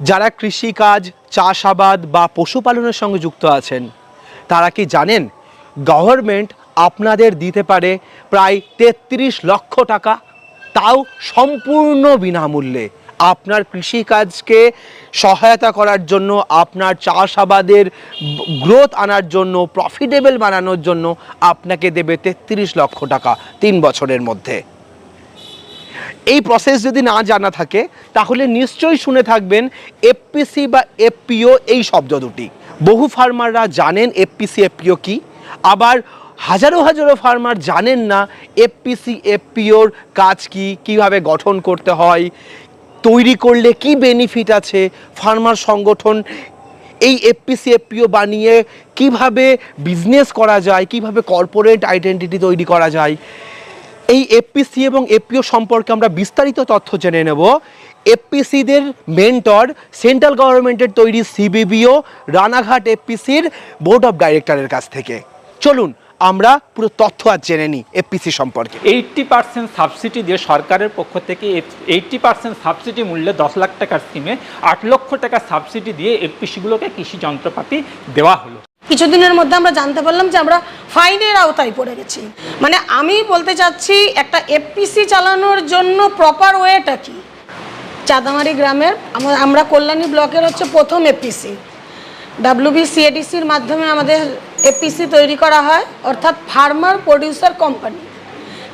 যারা কৃষিকাজ, চাষাবাদ বা পশুপালনের সঙ্গে যুক্ত আছেন, তারা কি জানেন গভর্নমেন্ট আপনাদের দিতে পারে প্রায় তেত্রিশ লক্ষ টাকা? তাও সম্পূর্ণ বিনামূল্যে। আপনার কৃষিকাজকে সহায়তা করার জন্য, আপনার চাষাবাদের গ্রোথ আনার জন্য প্রফিটেবল বানানোর জন্য আপনাকে দেবে তেত্রিশ লক্ষ টাকা তিন বছরের মধ্যে। এই প্রসেস যদি না জানা থাকে, তাহলে নিশ্চয়ই শুনে থাকবেন এফপিসি বা এফপিও এই শব্দ দুটি। বহু ফার্মাররা জানেন এফপিসি এফপিও কি। আবার হাজারো হাজারো ফার্মার জানেন না এফপিসি এফপিওর কাজ কি, কীভাবে গঠন করতে হয়, তৈরি করলে কি বেনিফিট আছে ফার্মার সংগঠন এই এফপিসি এফপিও বানিয়ে কীভাবে বিজনেস করা যায়, কীভাবে কর্পোরেট আইডেন্টিটি তৈরি করা যায়। এই এফপিসি এবং এফপিও সম্পর্কে আমরা বিস্তারিত তথ্য জেনে নেব। এফপিসিদের মেন্টর সেন্ট্রাল গভর্নমেন্টের তৈরি সিবিবিও রানাঘাট এফপিসির বোর্ড অফ ডাইরেক্টরের কাছ থেকে। চলুন, আমরা পুরো তথ্য আজ জেনে নিই এফপিসি সম্পর্কে। এইটটি পার্সেন্ট সাবসিডি দিয়ে সরকারের পক্ষ থেকে এইটটি পার্সেন্ট সাবসিডি মূল্যে দশ লাখ টাকার স্কিমে আট লক্ষ টাকা সাবসিডি দিয়ে এফপিসিগুলোকে কৃষি যন্ত্রপাতি দেওয়া হলো। কিছুদিনের মধ্যে আমরা জানতে পারলাম যে আমরা ফাইনের আওতায় পড়ে গেছি। মানে আমি বলতে চাচ্ছি, একটা এফপিসি চালানোর জন্য প্রপার ওয়েটা কি? চাঁদামারি গ্রামের আমরা কল্যাণী ব্লকের হচ্ছে প্রথম এফপিসি। ডাব্লিউবি সিএডিসির মাধ্যমে আমাদের এফপিসি তৈরি করা হয়, অর্থাৎ ফার্মার প্রডিউসার কোম্পানি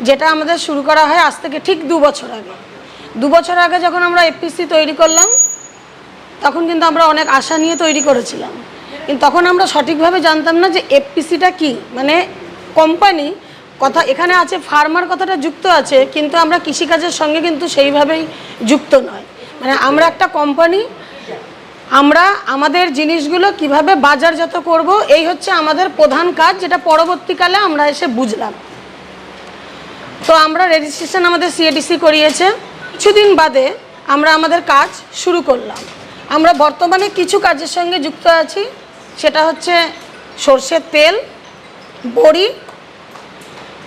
যেটা আমাদের শুরু করা হয় আজ থেকে ঠিক দু বছর আগে। দু বছর আগে যখন আমরা এফপিসি তৈরি করলাম, তখন কিন্তু আমরা অনেক আশা নিয়ে তৈরি করেছিলাম। কিন্তু তখন আমরা সঠিকভাবে জানতাম না যে এফপিসিটা কি মানে কোম্পানি কথা, এখানে আছে ফার্মার কথাটা যুক্ত আছে, কিন্তু আমরা কৃষিকাজের সঙ্গে কিন্তু সেইভাবেই যুক্ত নয়। মানে আমরা একটা কোম্পানি আমরা আমাদের জিনিসগুলো কীভাবে বাজারজাত করব, এই হচ্ছে আমাদের প্রধান কাজ, যেটা পরবর্তীকালে আমরা এসে বুঝলাম। তো আমরা রেজিস্ট্রেশন আমাদের সিএডিসি করিয়েছে। কিছুদিন বাদে আমরা আমাদের কাজ শুরু করলাম। আমরা বর্তমানে কিছু কাজের সঙ্গে যুক্ত আছি। সেটা হচ্ছে সর্ষের তেল, বড়ি,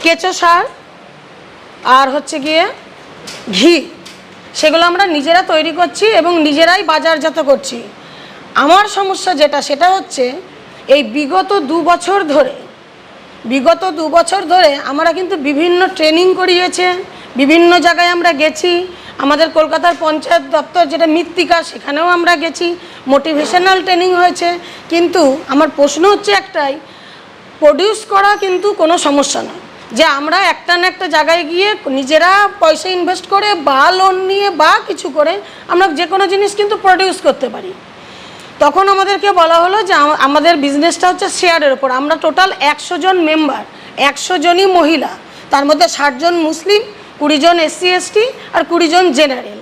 কেঁচো সার, আর হচ্ছে গিয়ে ঘি। সেগুলো আমরা নিজেরা তৈরি করছি এবং নিজেরাই বাজারজাত করছি। আমার সমস্যা যেটা, সেটা হচ্ছে এই বিগত দু বছর ধরে, বিগত দু বছর ধরে আমরা কিন্তু বিভিন্ন ট্রেনিং করিয়েছে, বিভিন্ন জায়গায় আমরা গেছি আমাদের কলকাতার পঞ্চায়েত দপ্তর যেটা মৃত্তিকা, সেখানেও আমরা গেছি। মোটিভেশনাল ট্রেনিং হয়েছে। কিন্তু আমার প্রশ্ন হচ্ছে একটাই প্রডিউস করা কিন্তু কোনো সমস্যা না যে আমরা একটা না একটা জায়গায় গিয়ে নিজেরা পয়সা ইনভেস্ট করে বা লোন নিয়ে বা কিছু করে আমরা যে কোনো জিনিস কিন্তু প্রডিউস করতে পারি। তখন আমাদেরকে বলা হলো যে আমাদের বিজনেসটা হচ্ছে শেয়ারের ওপর আমরা টোটাল একশো জন মেম্বার একশো জনই মহিলা, তার মধ্যে ষাটজন মুসলিম কুড়ি জন এসসি, এসটি আর কুড়ি জন জেনারেল।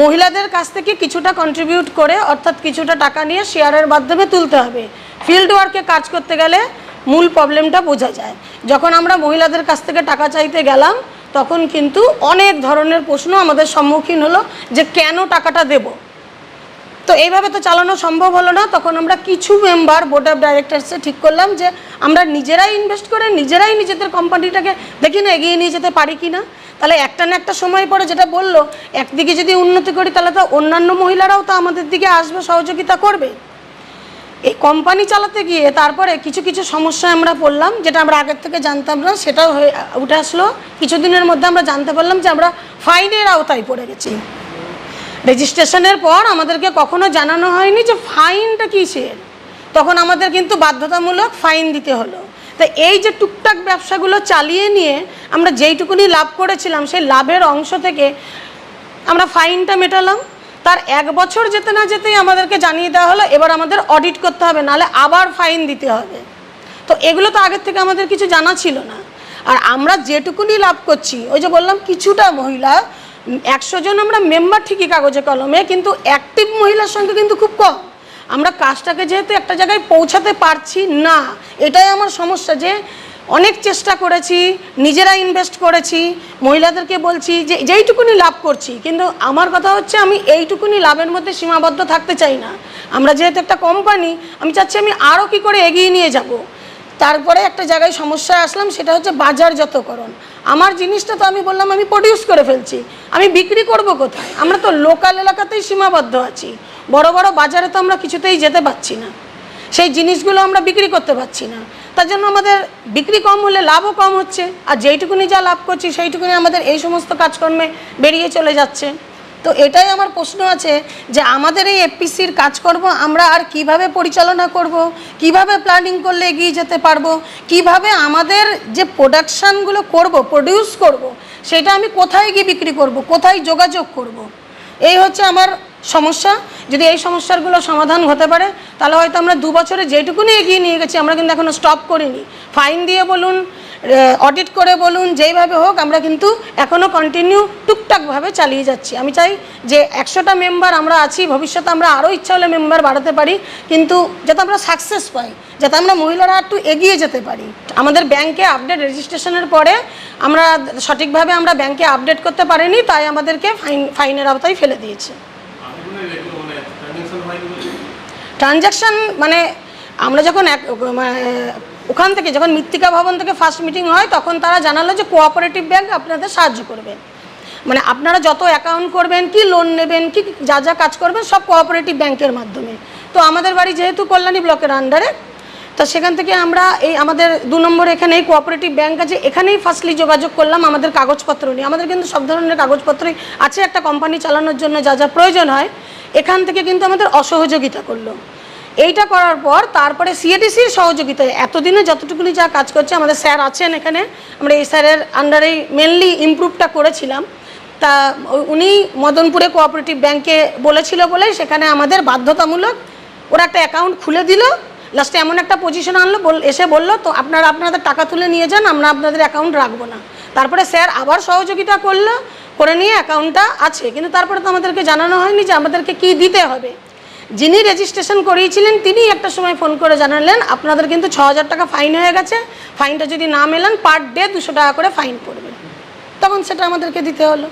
মহিলাদের কাছ থেকে কিছুটা কন্ট্রিবিউট করে, অর্থাৎ কিছুটা টাকা নিয়ে শেয়ারের মাধ্যমে তুলতে হবে। ফিল্ড ওয়ার্কে কাজ করতে গেলে মূল প্রবলেমটা বোঝা যায়। যখন আমরা মহিলাদের কাছ থেকে টাকা চাইতে গেলাম, তখন কিন্তু অনেক ধরনের প্রশ্ন আমাদের সম্মুখীন হলো যে কেন টাকাটা দেবো? তো এইভাবে তো চালানো সম্ভব হলো না। তখন আমরা কিছু মেম্বার বোর্ড অফ ডাইরেক্টরসে ঠিক করলাম যে আমরা নিজেরাই ইনভেস্ট করে নিজেরাই নিজেদের কোম্পানিটাকে দেখি না এগিয়ে নিয়ে যেতে পারি কি না তাহলে একটা না একটা সময় পরে যেটা বলল, একদিকে যদি উন্নতি করি তাহলে তো অন্যান্য মহিলারাও তো আমাদের দিকে আসবে, সহযোগিতা করবে। এই কোম্পানি চালাতে গিয়ে তারপরে কিছু কিছু সমস্যায় আমরা পড়লাম, যেটা আমরা আগের থেকে জানতাম না, সেটাও হয়ে উঠে আসলো। কিছুদিনের মধ্যে আমরা জানতে পারলাম যে আমরা ফাইনের আওতায় পড়ে গেছি। রেজিস্ট্রেশনের পর আমাদেরকে কখনো জানানো হয়নি যে ফাইনটা কিসের? তখন আমাদের কিন্তু বাধ্যতামূলক ফাইন দিতে হলো। তো এই যে টুকটাক ব্যবসাগুলো চালিয়ে নিয়ে আমরা যেইটুকুনি লাভ করেছিলাম, সেই লাভের অংশ থেকে আমরা ফাইনটা মেটালাম। তার এক বছর যেতে না যেতেই আমাদেরকে জানিয়ে দেওয়া হলো, এবার আমাদের অডিট করতে হবে, নাহলে আবার ফাইন দিতে হবে। তো এগুলো তো আগের থেকে আমাদের কিছু জানা ছিল না। আর আমরা যেটুকুনি লাভ করছি, ওই যে বললাম কিছুটা মহিলা, একশো জন আমরা মেম্বার ঠিকই কাগজে কলমে, কিন্তু অ্যাক্টিভ মহিলার সংখ্যা কিন্তু খুব কম। আমরা কাজটাকে যেহেতু একটা জায়গায় পৌঁছাতে পারছি না, এটাই আমার সমস্যা যে অনেক চেষ্টা করেছি, নিজেরা ইনভেস্ট করেছি, মহিলাদেরকে বলছি যে যেইটুকুনি লাভ করছি, কিন্তু আমার কথা হচ্ছে আমি এইটুকুনি লাভের মধ্যে সীমাবদ্ধ থাকতে চাই না। আমরা যেহেতু একটা কোম্পানি আমি চাচ্ছি আমি আরও কি করে এগিয়ে নিয়ে যাব। তারপরে একটা জায়গায় সমস্যায় আসলাম, সেটা হচ্ছে বাজারজাতকরণ। আমার জিনিসটা তো আমি বললাম, আমি প্রডিউস করে ফেলছি। আমি বিক্রি করব কোথায়? আমরা তো লোকাল এলাকাতেই সীমাবদ্ধ আছি। বড় বড় বাজারে তো আমরা কিছুতেই যেতে পারছি না। সেই জিনিসগুলো আমরা বিক্রি করতে পারছি না। তার জন্য আমাদের বিক্রি কম হলে লাভও কম হচ্ছে। আর যেইটুকুনি যা লাভ করছি, সেইটুকুনি আমাদের এই সমস্ত কাজকর্মে বেরিয়ে চলে যাচ্ছে। তো এটাই আমার প্রশ্ন আছে যে আমাদের এই এফপিসির কাজকর্ম আমরা আর কীভাবে পরিচালনা করব? কীভাবে প্ল্যানিং করলে এগিয়ে যেতে পারব? কীভাবে আমাদের যে প্রোডাকশানগুলো করব প্রডিউস করব, সেটা আমি কোথায় গিয়ে বিক্রি করব? কোথায় যোগাযোগ করব? এই হচ্ছে আমার সমস্যা? যদি এই সমস্যাগুলো সমাধান হতে পারে, তাহলে হয়তো আমরা দু বছরে যেটুকুনি এগিয়ে নিয়ে গেছি, আমরা কিন্তু এখনও স্টপ করিনি। ফাইন দিয়ে বলুন অডিট করে বলুন, যেইভাবে হোক, আমরা কিন্তু এখনও কন্টিনিউ টুকটাকভাবে চালিয়ে যাচ্ছি। আমি চাই যে একশোটা মেম্বার আমরা আছি, ভবিষ্যতে আমরা আরও ইচ্ছা হলে মেম্বার বাড়াতে পারি, কিন্তু যাতে আমরা সাকসেস পাই, যাতে আমরা মহিলারা একটু এগিয়ে যেতে পারি। আমাদের ব্যাংকে আপডেট রেজিস্ট্রেশনের পরে আমরা সঠিকভাবে আমরা ব্যাংকে আপডেট করতে পারিনি, তাই আমাদেরকে ফাইন ফাইনের আওতায় ফেলে দিয়েছে। ট্রানজ্যাকশন মানে আমরা যখন এক মানে ওখান থেকে যখন মৃত্তিকা ভবন থেকে ফার্স্ট মিটিং হয়, তখন তারা জানালো যে কোঅপারেটিভ ব্যাঙ্ক আপনাদের সাহায্য করবেন মানে আপনারা যত অ্যাকাউন্ট করবেন, কি লোন নেবেন, কি, যা যা কাজ করবেন, সব কোঅপারেটিভ ব্যাংকের মাধ্যমে। তো আমাদের বাড়ি যেহেতু কল্যাণী ব্লকের আন্ডারে তো সেখান থেকে আমরা এই আমাদের দু নম্বর এখানে এই কোঅপারেটিভ ব্যাংক আছে, এখানেই ফার্স্টলি যোগাযোগ করলাম আমাদের কাগজপত্র নিয়ে। আমাদের কিন্তু সব ধরনের কাগজপত্রই আছে, একটা কোম্পানি চালানোর জন্য যা যা প্রয়োজন হয়, এখান থেকে কিন্তু আমাদের অসহযোগিতা করল। এইটা করার পর তারপরে সিএডিসির সহযোগিতায় এতদিনে যতটুকুনি যা কাজ করছে, আমাদের স্যার আছেন এখানে, আমরা এই স্যারের আন্ডারেই মেনলি ইমপ্রুভটা করেছিলাম। তা উনি মদনপুরে কোঅপারেটিভ ব্যাংকে বলেছিল বলে সেখানে আমাদের বাধ্যতামূলক ওরা একটা অ্যাকাউন্ট খুলে দিল লাস্টে এমন একটা পজিশন আনলো এসে বলল, তো আপনারা আপনাদের টাকা তুলে নিয়ে যান, আমরা আপনাদের অ্যাকাউন্ট রাখব না। তারপরে স্যার আবার সহযোগিতা করল, করে নিয়ে অ্যাকাউন্টটা আছে। কিন্তু তারপরে তো আমাদেরকে জানানো হয়নি যে আমাদেরকে কি দিতে হবে। যিনি রেজিস্ট্রেশন করিয়েছিলেন তিনি একটা সময় ফোন করে জানালেন, আপনাদের কিন্তু ছ হাজার টাকা ফাইন হয়ে গেছে। ফাইনটা যদি না মেলান পার ডে দুশো টাকা করে ফাইন পড়বে। তখন সেটা আমাদেরকে দিতে হলো।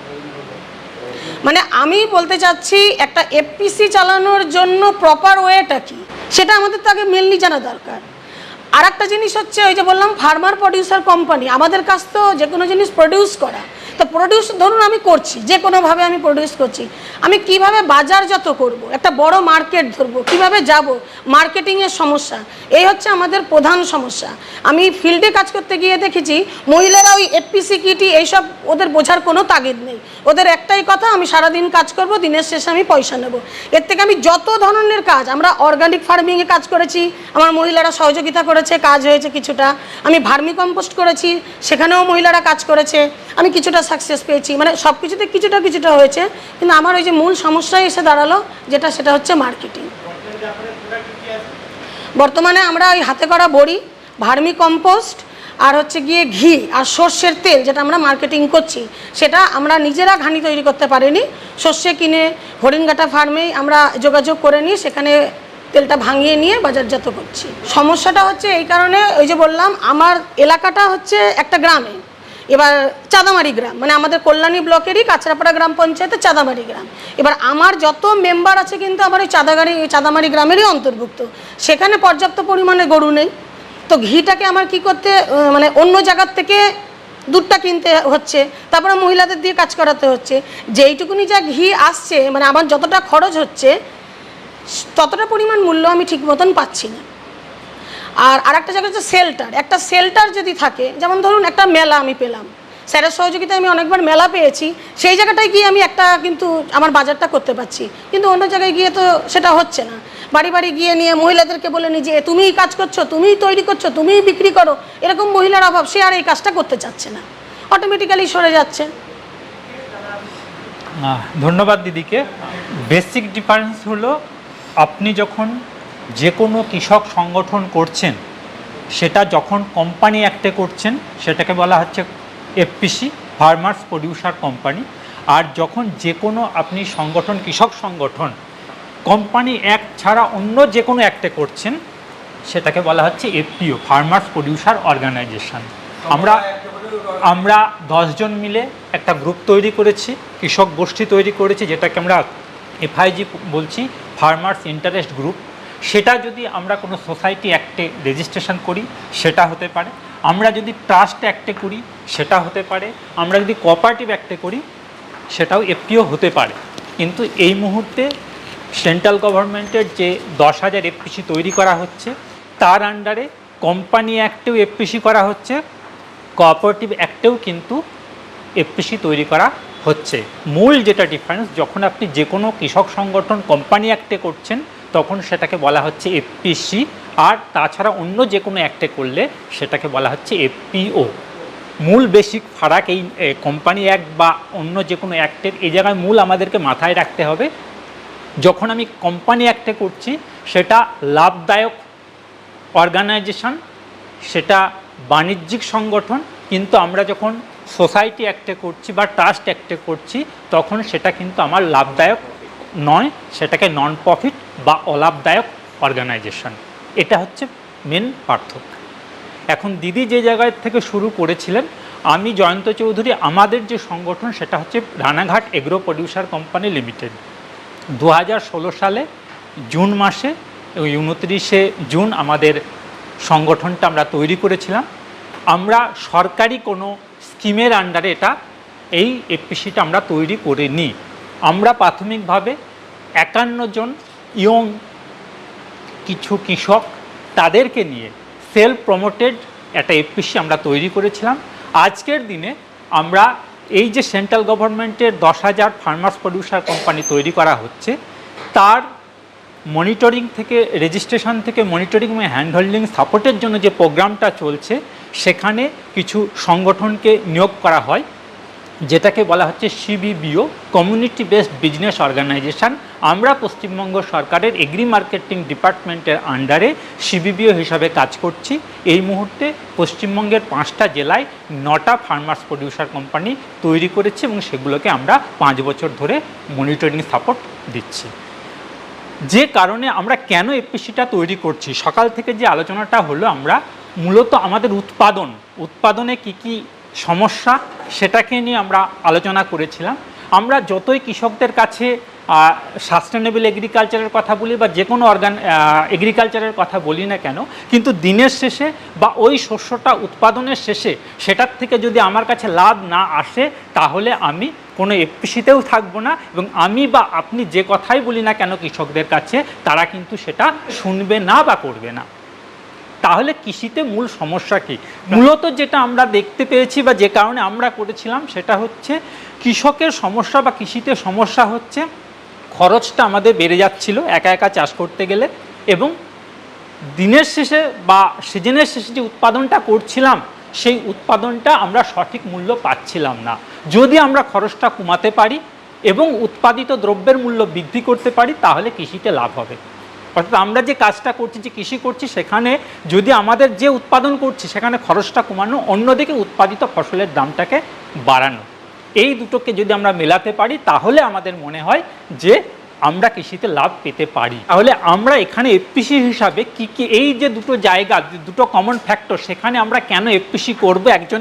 মানে আমি বলতে চাচ্ছি, একটা এফপিসি চালানোর জন্য প্রপার ওয়েটা কি? সেটা আমাদের তাকে মেনলি জানা দরকার। আর একটা জিনিস হচ্ছে, ওই যে বললাম ফার্মার প্রডিউসার কোম্পানি আমাদের কাছ তো যে কোনো জিনিস প্রডিউস করা। তো প্রডিউস ধরুন আমি করছি, যে কোনোভাবে আমি প্রডিউস করছি, আমি কীভাবে বাজারজাত করব? একটা বড় মার্কেট ধরবো, কীভাবে যাব? মার্কেটিংয়ের সমস্যা, এই হচ্ছে আমাদের প্রধান সমস্যা। আমি ফিল্ডে কাজ করতে গিয়ে দেখেছি, মহিলারা ওই এফপিসি কিটি এইসব ওদের বোঝার কোনো তাগিদ নেই। ওদের একটাই কথা, আমি সারাদিন কাজ করব, দিনের শেষে আমি পয়সা নেব। এর থেকে আমি যত ধরনের কাজ, আমরা অর্গানিক ফার্মিংয়ে কাজ করেছি, আমার মহিলারা সহযোগিতা করেছে, কাজ হয়েছে কিছুটা। আমি ভার্মি কম্পোস্ট করেছি, সেখানেও মহিলারা কাজ করেছে। আমি কিছুটা সাকসেস পেয়েছি। মানে সব কিছুতে কিছুটা কিছুটা হয়েছে, কিন্তু আমার ওই যে মূল সমস্যায় এসে দাঁড়াল, যেটা সেটা হচ্ছে মার্কেটিং বর্তমানে আমরা ওই হাতে করা বড়ি, ভার্মি কম্পোস্ট আর হচ্ছে গিয়ে ঘি আর সর্ষের তেল, যেটা আমরা মার্কেটিং করছি, সেটা আমরা নিজেরা ঘানি তৈরি করতে পারিনি। সর্ষে কিনে হরিণঘাটা ফার্মেই আমরা যোগাযোগ করে নিয়ে সেখানে তেলটা ভাঙিয়ে নিয়ে বাজারজাত করছি। সমস্যাটা হচ্ছে এই কারণে, ওই যে বললাম, আমার এলাকাটা হচ্ছে একটা গ্রামে। এবার চাঁদামারি গ্রাম মানে আমাদের কল্যাণী ব্লকেরই কাছড়াপাড়া গ্রাম পঞ্চায়েতের চাঁদামারি গ্রাম। এবার আমার যত মেম্বার আছে কিন্তু আমার ওই চাঁদাগাড়ি, চাঁদামারি গ্রামেরই অন্তর্ভুক্ত। সেখানে পর্যাপ্ত পরিমাণে গরু নেই। তো ঘিটাকে আমার কি করতে মানে অন্য জায়গার থেকে দুধটা কিনতে হচ্ছে, তারপরে মহিলাদের দিয়ে কাজ করাতে হচ্ছে। যেইটুকুনি যা ঘি আসছে মানে আমার যতটা খরচ হচ্ছে, ততটা পরিমাণ মূল্য আমি ঠিক মতন পাচ্ছি না। আর আরেকটা জায়গা হচ্ছে সেল্টার একটা সেল্টার যদি থাকে, যেমন ধরুন একটা মেলা আমি পেলাম। স্যারের সহযোগিতায় আমি অনেকবার মেলা পেয়েছি, সেই জায়গাটায় গিয়ে আমি একটা কিন্তু আমার বাজারটা করতে পারছি। কিন্তু অন্য জায়গায় গিয়ে তো সেটা হচ্ছে না। বাড়ি বাড়ি গিয়ে নিয়ে মহিলাদেরকে বলে নি যে তুমিই কাজ করছ, তুমিই তৈরি করছ, তুমিই বিক্রি করো। এরকম মহিলার অভাব, সে আর এই কাজটা করতে চাচ্ছে না। অটোমেটিক্যালি সরে যাচ্ছে। ধন্যবাদ দিদিকে। বেসিক ডিফারেন্স হলো, আপনি যখন যে কোনো কৃষক সংগঠন করছেন, সেটা যখন কোম্পানি অ্যাক্টে করছেন, সেটাকে বলা হচ্ছে এফপিসি ফার্মার্স প্রডিউসার কোম্পানি আর যখন যে কোনো আপনি সংগঠন, কৃষক সংগঠন কোম্পানি অ্যাক্ট ছাড়া অন্য যে কোনো অ্যাক্টে করছেন, সেটাকে বলা হচ্ছে এফপিও ফার্মার্স প্রডিউসার অর্গানাইজেশন আমরা আমরা দশজন মিলে একটা গ্রুপ তৈরি করেছি, কৃষক গোষ্ঠী তৈরি করেছি, যেটাকে আমরা এফআইজি বলছি ফার্মার্স ইন্টারেস্ট গ্রুপ সেটা যদি আমরা কোনো সোসাইটি অ্যাক্টে রেজিস্ট্রেশন করি, সেটা হতে পারে। আমরা যদি ট্রাস্ট অ্যাক্টে করি, সেটা হতে পারে। আমরা যদি কোঅপারেটিভ অ্যাক্টে করি, সেটাও এফপিও হতে পারে। কিন্তু এই মুহূর্তে সেন্ট্রাল গভর্নমেন্টের যে দশ হাজার এফপিসি তৈরি করা হচ্ছে, তার আন্ডারে কোম্পানি অ্যাক্টেও এফপিসি করা হচ্ছে, কোঅপারেটিভ অ্যাক্টেও কিন্তু এফপিসি তৈরি করা হচ্ছে। মূল যেটা ডিফারেন্স যখন আপনি যে কোনো কৃষক সংগঠন কোম্পানি অ্যাক্টে করছেন তখন সেটাকে বলা হচ্ছে এফপিসি আর তাছাড়া অন্য যে কোনো অ্যাক্টে করলে সেটাকে বলা হচ্ছে এফপিও মূল বেসিক ফারাক এই কোম্পানি অ্যাক্ট বা অন্য যে কোনো অ্যাক্টের এই জায়গায় মূল আমাদেরকে মাথায় রাখতে হবে। যখন আমি কোম্পানি অ্যাক্টে করছি, সেটা লাভদায়ক অর্গানাইজেশন সেটা বাণিজ্যিক সংগঠন, কিন্তু আমরা যখন সোসাইটি অ্যাক্টে করছি বা ট্রাস্ট অ্যাক্টে করছি, তখন সেটা কিন্তু আমার লাভদায়ক নয়, সেটাকে নন প্রফিট বা অলাভদায়ক অর্গানাইজেশন এটা হচ্ছে মেন পার্থক্য। এখন দিদি যে জায়গায় থেকে শুরু করেছিলেন, আমি জয়ন্ত চৌধুরী, আমাদের যে সংগঠন সেটা হচ্ছে Ranaghat agro producer company limited দু হাজার ষোলো সালে জুন মাসে ওই উনত্রিশে জুন আমাদের সংগঠনটা আমরা তৈরি করেছিলাম। আমরা সরকারি কোনো স্কিমের আন্ডারে এটা, এই এপিসিটা আমরা তৈরি করে নিই আমরা প্রাথমিকভাবে একান্ন জন ইয়ং কিছু কৃষক তাদেরকে নিয়ে সেলফ প্রমোটেড একটা এপিসি আমরা তৈরি করেছিলাম। আজকের দিনে আমরা এই যে সেন্ট্রাল গভর্নমেন্টের দশ হাজার ফার্মার্স প্রডিউসার কোম্পানি তৈরি করা হচ্ছে, তার মনিটরিং থেকে রেজিস্ট্রেশন থেকে মনিটরিং এবং হ্যান্ডহোল্ডিং সাপোর্টের জন্য যে প্রোগ্রামটা চলছে, সেখানে কিছু সংগঠনকে নিয়োগ করা হয়। যেটাকে বলা হচ্ছে CBBO community based business organisation আমরা পশ্চিমবঙ্গ সরকারের এগ্রি মার্কেটিং ডিপার্টমেন্টের আন্ডারে সিবিবিও হিসাবে কাজ করছি। এই মুহূর্তে পশ্চিমবঙ্গের পাঁচটা জেলায় নটা ফার্মার্স প্রডিউসার কোম্পানি তৈরি করেছে এবং সেগুলোকে আমরা পাঁচ বছর ধরে মনিটরিং সাপোর্ট দিচ্ছি। যে কারণে আমরা কেন এপিসিটা তৈরি করছি? সকাল থেকে যে আলোচনাটা হলো, আমরা মূলত আমাদের উৎপাদন, উৎপাদনে কি কি সমস্যা সেটাকে নিয়ে আমরা আলোচনা করেছিলাম। আমরা যতই কৃষকদের কাছে সাস্টেনেবল এগ্রিকালচারের কথা বলি বা যে কোনো অর্গান এগ্রিকালচারের কথা বলি না কেন, কিন্তু দিনের শেষে বা ওই শস্যটা উৎপাদনের শেষে সেটার থেকে যদি আমার কাছে লাভ না আসে, তাহলে আমি কোনো এফপিসিতেও থাকব না এবং আমি বা আপনি যে কথাই বলি না কেন কৃষকদের কাছে, তারা কিন্তু সেটা শুনবে না বা করবে না। তাহলে কৃষিতে মূল সমস্যা কি? মূলত যেটা আমরা দেখতে পেয়েছি বা যে কারণে আমরা করেছিলাম সেটা হচ্ছে কৃষকের সমস্যা বা কৃষিতে সমস্যা হচ্ছে খরচটা আমাদের বেড়ে যাচ্ছিল একা একা চাষ করতে গেলে এবং দিনের শেষে বা সিজনের শেষে যে উৎপাদনটা করছিলাম সেই উৎপাদনটা আমরা সঠিক মূল্য পাচ্ছিলাম না। যদি আমরা খরচটা কমাতে পারি এবং উৎপাদিত দ্রব্যের মূল্য বৃদ্ধি করতে পারি তাহলে কৃষিতে লাভ হবে। অর্থাৎ আমরা যে কাজটা করছি, যে কৃষি করছি, সেখানে যদি আমাদের যে উৎপাদন করছি, সেখানে খরচটা কমানো, অন্যদিকে উৎপাদিত ফসলের দামটাকে বাড়ানো। এই দুটোকে যদি আমরা মেলাতে পারি, তাহলে আমাদের মনে হয় যে আমরা কৃষিতে লাভ পেতে পারি। তাহলে আমরা এখানে এফপিসি হিসাবে কি কি এই যে দুটো জায়গা, দুটো কমন ফ্যাক্টর সেখানে আমরা কেন এফপিসি করব, একজন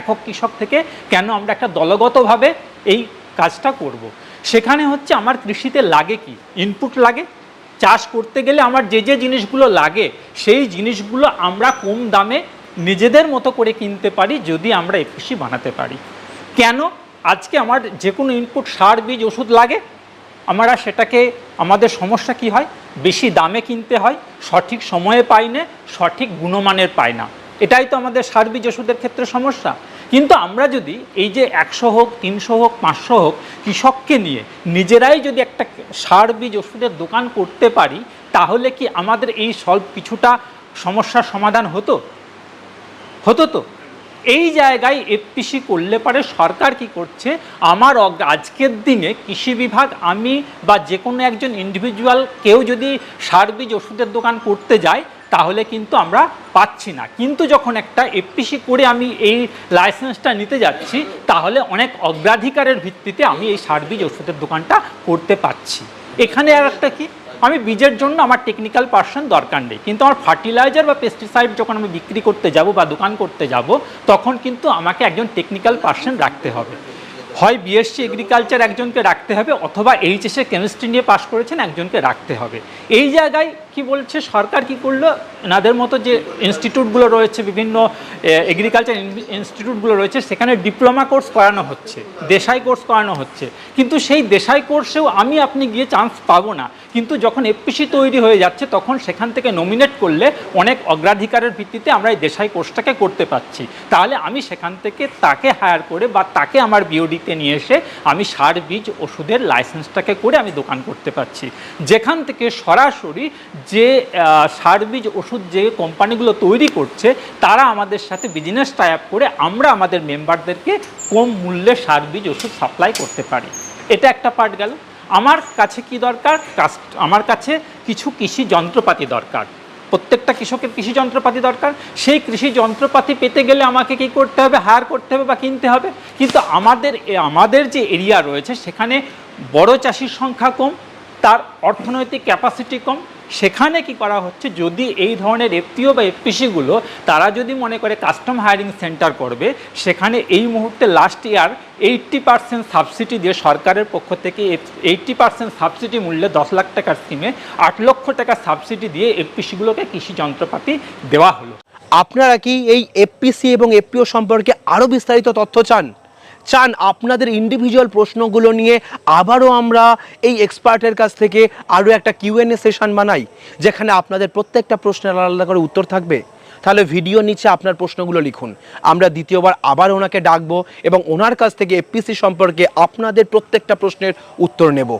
একক কৃষক থেকে কেন আমরা একটা দলগতভাবে এই কাজটা করব। সেখানে হচ্ছে আমার কৃষিতে লাগে কি? ইনপুট লাগে চাষ করতে গেলে আমার যে যে জিনিসগুলো লাগে, সেই জিনিসগুলো আমরা কম দামে নিজেদের মতো করে কিনতে পারি যদি আমরা এফপিসি বানাতে পারি। কেন? আজকে আমার যে কোনো ইনপুট সার, বীজ, ওষুধ লাগে, আমরা সেটাকে, আমাদের সমস্যা কি হয়? বেশি দামে কিনতে হয়, সঠিক সময়ে পাই না, সঠিক গুণমানের পাই না। এটাই তো আমাদের সার, বীজ, ওষুধের ক্ষেত্রে সমস্যা। কিন্তু আমরা যদি এই যে একশো হোক, তিনশো হোক, পাঁচশো হোক, কৃষককে নিয়ে নিজেরাই যদি একটা সার বীজ ওষুধের দোকান করতে পারি, তাহলে কি আমাদের এই সব কিছুটা সমস্যার সমাধান হতো? হতো তো? এই জায়গায় এফপিসি করলে পারে সরকার কি করছে? আমার আজকের দিনে কৃষি বিভাগ, আমি বা যে কোনো একজন ইন্ডিভিজুয়াল কেউ যদি সার বীজ ওষুধের দোকান করতে যায়, তাহলে কিন্তু আমরা পাচ্ছি না। কিন্তু যখন একটা এফপিসি করে আমি এই লাইসেন্সটা নিতে যাচ্ছি, তাহলে অনেক অগ্রাধিকারের ভিত্তিতে আমি এই সার বীজ ওষুধের দোকানটা করতে পারছি। এখানে আর একটা কি? আমি বীজের জন্য আমার টেকনিক্যাল পার্সন দরকার নেই। কিন্তু আমার ফার্টিলাইজার বা পেস্টিসাইড যখন আমি বিক্রি করতে যাব বা দোকান করতে যাব, তখন কিন্তু আমাকে একজন টেকনিক্যাল পার্সন রাখতে হবে। হয় বিএসসি এগ্রিকালচার একজনকে রাখতে হবে অথবা এইচএসএ কেমিস্ট্রি নিয়ে পাশ করেছেন একজনকে রাখতে হবে। এই জায়গায় কি বলছে, সরকার কি করল? এনাদের মতো যে ইনস্টিটিউটগুলো রয়েছে, বিভিন্ন এগ্রিকালচার ইনস্টিটিউটগুলো রয়েছে, সেখানে ডিপ্লোমা কোর্স করানো হচ্ছে, দেশাই কোর্স করানো হচ্ছে। কিন্তু সেই দেশাই কোর্সেও আমি আপনি গিয়ে চান্স পাবো না। কিন্তু যখন এফপিসি তৈরি হয়ে যাচ্ছে, তখন সেখান থেকে নমিনেট করলে অনেক অগ্রাধিকারের ভিত্তিতে আমরা এই দেশাই কোর্সটাকে করতে পারছি। তাহলে আমি সেখান থেকে তাকে হায়ার করে বা তাকে আমার বিওডিতে নিয়ে এসে আমি সার, বীজ, ওষুধের লাইসেন্সটাকে করে আমি দোকান করতে পারছি। যেখান থেকে সরাসরি যে সার, বীজ, ওষুধ যে কোম্পানিগুলো তৈরি করছে, তারা আমাদের সাথে বিজনেস টাই আপ করে আমরা আমাদের মেম্বারদেরকে কম মূল্যে সার, বীজ, ওষুধ সাপ্লাই করতে পারি। এটা একটা পার্ট গেল। আমার কাছে কি দরকার? আমার কাছে কিছু কৃষি যন্ত্রপাতি দরকার। প্রত্যেকটা কৃষকের কৃষি যন্ত্রপাতি দরকার। সেই কৃষি যন্ত্রপাতি পেতে গেলে আমাকে কি করতে হবে? হায়ার করতে হবে বা কিনতে হবে? কিন্তু আমাদের আমাদের যে এরিয়া রয়েছে, সেখানে বড় চাষির সংখ্যা কম, তার অর্থনৈতিক ক্যাপাসিটি কম সেখানে কি করা হচ্ছে? যদি এই ধরনের এফপিও বা এফপিসিগুলো তারা যদি মনে করে কাস্টম হায়ারিং সেন্টার করবে, সেখানে এই মুহূর্তে last year eighty percent subsidy দিয়ে সরকারের পক্ষ থেকে এইট্টি পার্সেন্ট সাবসিডি মূল্যে দশ লাখ টাকার স্কিমে আট লক্ষ টাকা সাবসিডি দিয়ে এফপিসিগুলোকে কৃষি যন্ত্রপাতি দেওয়া হলো। আপনারা কি এই এফপিসি এবং এফপিও সম্পর্কে আরও বিস্তারিত তথ্য চান? চান আপনাদের ইন্ডিভিজুয়াল প্রশ্নগুলো নিয়ে আবারও আমরা এই এক্সপার্টের কাছ থেকে আরও একটা কিউএনএ সেশন বানাই, যেখানে আপনাদের প্রত্যেকটা প্রশ্নের আলাদা করে উত্তর থাকবে। তাহলে ভিডিও নিচে আপনার প্রশ্নগুলো লিখুন। আমরা দ্বিতীয়বার আবার ওনাকে ডাকবো এবং ওনার কাছ থেকে এফপিসি সম্পর্কে আপনাদের প্রত্যেকটা প্রশ্নের উত্তর নেব।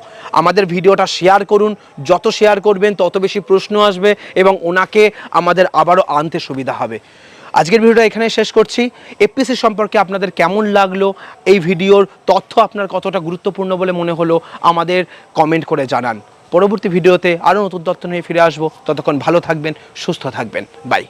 আমাদের ভিডিওটা শেয়ার করুন, যত শেয়ার করবেন তত বেশি প্রশ্ন আসবে এবং ওনাকে আমাদের আবারও আনতে সুবিধা হবে। আজকের ভিডিওটা এখানে শেষ করছি। এপিসি সম্পর্কে আপনাদের কেমন লাগল? এই ভিডিওর তথ্য আপনার কতটা গুরুত্বপূর্ণ বলে মনে হলো? আমাদের কমেন্ট করে জানান। পরবর্তী ভিডিওতে আরও নতুন তথ্য নিয়ে ফিরে আসব। ততক্ষণ ভালো থাকবেন, সুস্থ থাকবেন। বাই